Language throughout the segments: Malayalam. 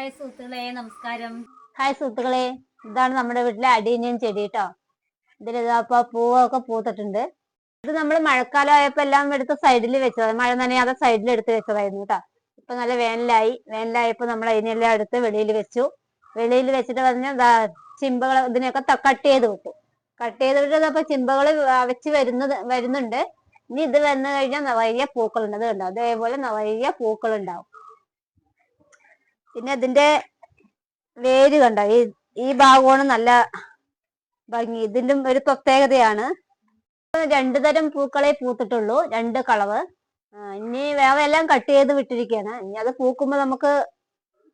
ഹായ് സുഹൃത്തുക്കളെ നമസ്കാരം. ഹായ് സുഹൃത്തുക്കളെ ഇതാണ് നമ്മുടെ വീട്ടിലെ അടീനിയൻ ചെടി കേട്ടോ ഇതിൽ ഇതാ പൂവൊക്കെ പൂത്തിട്ടുണ്ട്. ഇത് നമ്മൾ മഴക്കാലം ആയപ്പോ എല്ലാം എടുത്ത് സൈഡിൽ വെച്ചത്. മഴ നനയാതെ സൈഡിൽ എടുത്ത് വെച്ചതായിരുന്നു കേട്ടോ ഇപ്പൊ നല്ല വേനലായി. വേനലായപ്പോ നമ്മൾ അതിനെല്ലാം എടുത്ത് വെളിയിൽ വെച്ചു. വെളിയിൽ വെച്ചിട്ട് പറഞ്ഞ ചിമ്പകൾ ഇതിനെയൊക്കെ കട്ട് ചെയ്ത് വിട്ടു കട്ട് ചെയ്ത് വിട്ടത് അപ്പൊ ചിമ്പകൾ വെച്ച് വരുന്നത് വരുന്നുണ്ട്. ഇനി ഇത് വന്നു കഴിഞ്ഞാൽ നിറയെ പൂക്കളുണ്ട്. അത് അതേപോലെ നിറയെ പൂക്കൾ ഉണ്ടാവും പിന്നെ ഇതിന്റെ വേര് കണ്ട? ഈ ഈ ഭാഗമാണ് നല്ല ഭംഗി. ഇതിന്റെ ഒരു പ്രത്യേകതയാണ്. രണ്ടു തരം പൂക്കളെ പൂത്തിട്ടുള്ളൂ രണ്ട് കളവ് ഇനി വേറെ എല്ലാം കട്ട് ചെയ്ത് വിട്ടിരിക്കുകയാണ് ഇനി അത് പൂക്കുമ്പോ നമുക്ക്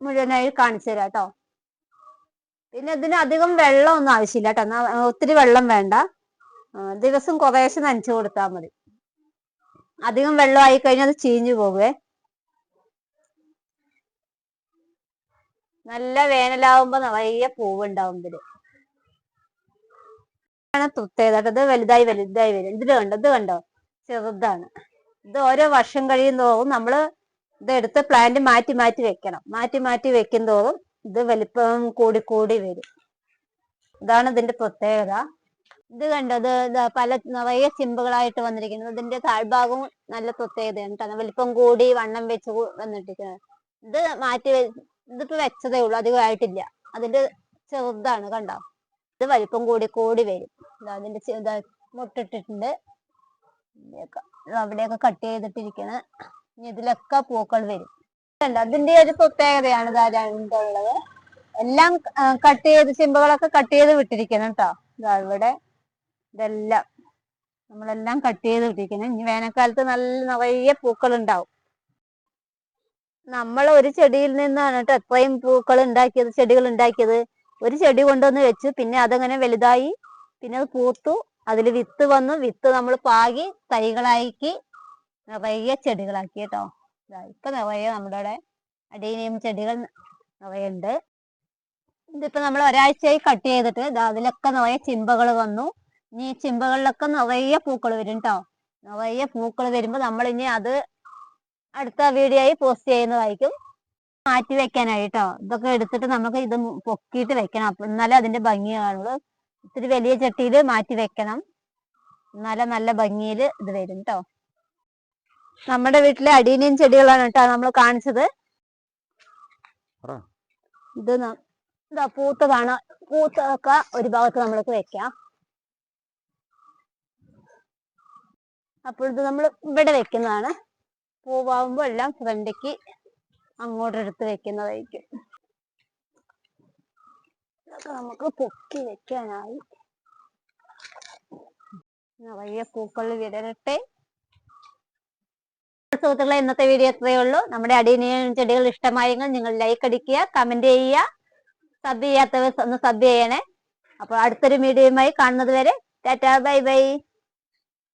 മുഴുവനായി കാണിച്ചു തരാം കേട്ടോ. പിന്നെ ഇതിന് അധികം വെള്ളം ഒന്നും ആവശ്യമില്ല കേട്ടോ. ഒത്തിരി വെള്ളം വേണ്ട. ദിവസം കുറേശ്ശെ നനച്ചു കൊടുത്താൽ മതി. അധികം വെള്ളം ആയി കഴിഞ്ഞാൽ അത് ചീഞ്ഞു പോകുവേ നല്ല വേനലാവുമ്പോ നിറയെ പൂവുണ്ടാവും ഇതിൽ. പ്രത്യേകത. ഇത് വലുതായി വലുതായി വരും. ഇതിൽ കണ്ടോ? ഇത് കണ്ടോ? ചെറുതാണ്. ഇത് ഓരോ വർഷം കഴിയുന്തോറും നമ്മൾ ഇത് എടുത്ത് പ്ലാന്റ് മാറ്റി മാറ്റി വെക്കണം. മാറ്റി മാറ്റി വെക്കും തോറും ഇത് വലിപ്പം കൂടി കൂടി വരും. ഇതാണ് ഇതിന്റെ പ്രത്യേകത. ഇത് കണ്ടോ? ഇത് പല നിറയെ ചിമ്പുകളായിട്ട് വന്നിരിക്കുന്നത്. ഇതിന്റെ താഴ്ഭാഗവും നല്ല പ്രത്യേകതയാണ്. വലിപ്പം കൂടി വണ്ണം വെച്ച് വന്നിട്ടിരിക്കുന്നത്. ഇത് മാറ്റി ഇതിപ്പോ വെച്ചതേ ഉള്ളൂ. അധികമായിട്ടില്ല അതിന്റെ ചെറുതാണ് കണ്ടോ? ഇത് വലിപ്പം കൂടി കൂടി വരും. അതിന്റെ മുട്ടിട്ടിട്ടുണ്ട്. അവിടെയൊക്കെ കട്ട് ചെയ്തിട്ടിരിക്കണ. ഇതിലൊക്കെ പൂക്കൾ വരും. അതിന്റെ ഒരു പ്രത്യേകതയാണ് ഇതാ രണ്ടുള്ളത്. എല്ലാം കട്ട് ചെയ്ത് ചിമ്പുകളൊക്കെ കട്ട് ചെയ്ത് വിട്ടിരിക്കണം കേട്ടോ ഇതാ ഇവിടെ ഇതെല്ലാം. നമ്മളെല്ലാം കട്ട് ചെയ്ത് വിട്ടിരിക്കണം. ഇനി വേനൽക്കാലത്ത് നല്ല നിറയെ പൂക്കൾ ഉണ്ടാവും നമ്മൾ ഒരു ചെടിയിൽ നിന്നാണ് കേട്ടോ എത്രയും പൂക്കൾ ഉണ്ടാക്കിയത് ചെടികൾ ഉണ്ടാക്കിയത്. ഒരു ചെടി കൊണ്ടുവന്ന് വെച്ചു പിന്നെ അതങ്ങനെ വലുതായി. പിന്നെ അത് പൂത്തു. അതിൽ വിത്ത് വന്നു. വിത്ത് നമ്മൾ പാകി തൈകളാക്കി നിറയെ ചെടികളാക്കി കേട്ടോ ഇപ്പൊ നിറയെ നമ്മുടെ അവിടെ അടീനിയം ചെടികൾ നിറയെ ഉണ്ട് ഇതിപ്പോ നമ്മൾ ഒരാഴ്ചയായി കട്ട് ചെയ്തിട്ട് അതിലൊക്കെ നിറയെ ചിമ്പകൾ വന്നു. ഇനി ചിമ്പകളിലൊക്കെ നിറയെ പൂക്കൾ വരും കേട്ടോ നിറയെ പൂക്കൾ വരുമ്പോ നമ്മൾ ഇനി അത് അടുത്ത വീഡിയോ ആയി പോസ്റ്റ് ചെയ്യുന്നതായിരിക്കും. മാറ്റി വെക്കാനായിട്ടോ ഇതൊക്കെ എടുത്തിട്ട് നമുക്ക് ഇത് പൊക്കിയിട്ട് വെക്കണം. അപ്പൊ എന്നാലേ അതിന്റെ ഭംഗി കാണുള്ളൂ. ഇത്തിരി വലിയ ചട്ടിയിൽ മാറ്റി വെക്കണം. എന്നാലേ നല്ല ഭംഗിയിൽ ഇത് വരും കേട്ടോ നമ്മുടെ വീട്ടിലെ അടീനിയൻ ചെടികളാണ് കേട്ടോ നമ്മൾ കാണിച്ചത്. ഇത് ഇതാ പൂത്തതാണ്. പൂത്തതൊക്കെ ഒരു ഭാഗത്ത് നമ്മൾക്ക് വെക്കാം. അപ്പോൾ ഇത് നമ്മൾ ഇവിടെ വെക്കുന്നതാണ്. പൂവാകുമ്പോ എല്ലാം ഫ്രണ്ടിക്ക് അങ്ങോട്ട് എടുത്ത് വെക്കുന്നതായിരിക്കും. ഇതൊക്കെ നമുക്ക് പൊക്കി വെക്കാനായി. നിറയെ പൂക്കൾ വിടരട്ടെ. സുഹൃത്തുക്കളെ ഇന്നത്തെ വീഡിയോ ഇത്രയേ ഉള്ളൂ. നമ്മുടെ അടിയനിയൻ ചെടികൾ ഇഷ്ടമായെങ്കിൽ നിങ്ങൾ ലൈക്ക് അടിക്കുക കമന്റ് ചെയ്യുക. സബ് ചെയ്യാത്തവർ ഒന്ന് സബ് ചെയ്യണേ. അപ്പോൾ അടുത്തൊരു വീഡിയോയുമായി കാണുന്നത് വരെ ടാറ്റാ ബൈ ബൈ.